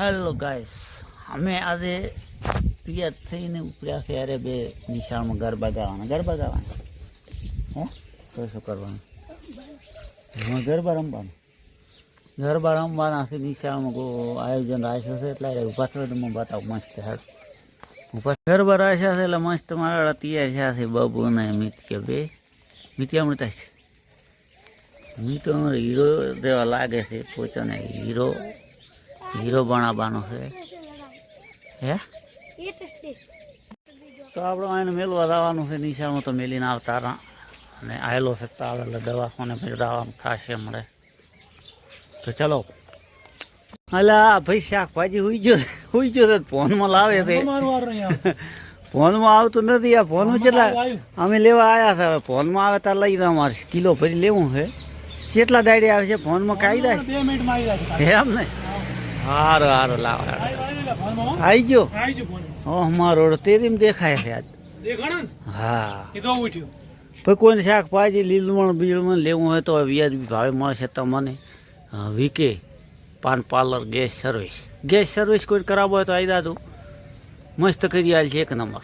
Hello guys અમે આજે તૈયાર થઈને ઉપડ્યા છે અરે બે નિશાળમાં ગરબા ગાવાના. ગરબા ગાવાના? હે? તો શું કરવાનું? એમાં ગરબા રમવાનું? ગરબા રમવાના છે, નિશાળમાં આયોજન રાખ્યું છે, એટલે ઊભા થયો તો હું બતાવું, મસ્ત હેડ ઊભા ગરબા રાખ્યા છે, એટલે મસ્ત મારા તૈયાર થયા છે, બાબુ અને મિત કે બે. મિત્યા મળતા છે. મીતો હીરો દેવા લાગે છે, પોતાને હીરો. હીરો બનાવવાનો છે. હે? તો આપણે એને મેલવા જવાનું છે. નિશામાં તો મેલીને આવતા અને આવેલો છે તો આવે એટલે દવાખાને જવાનું થશે મળે તો ચલો. અલા ભાઈ શાકભાજી હુઈ ગયો હુઈ ગયો તો ફોનમાં લાવે છે. ફોનમાં આવતું નથી. આ ફોનમાં કેટલા અમે લેવા આવ્યા છે. હવે ફોનમાં આવે ત્યાં લઈ જાવ મારે કિલો ભરી લેવું છે. કેટલા દાડી આવે છે ફોનમાં કાયદા છે. એમ ને હારો હારો લાવ. આવી ગયો? ઓ મારો તેરીમ દેખાય છે આજ. હા. પછી કોઈને શાકભાજી લીલમણ બીલમણ લેવું હોય તો વ્યાજબી ભાવે મળશે તમને. VK paan parlour gas service. Gas service કોઈ કરાવો હોય તો આવી દાદુ મસ્ત કરી આવેલ છે એક નંબર.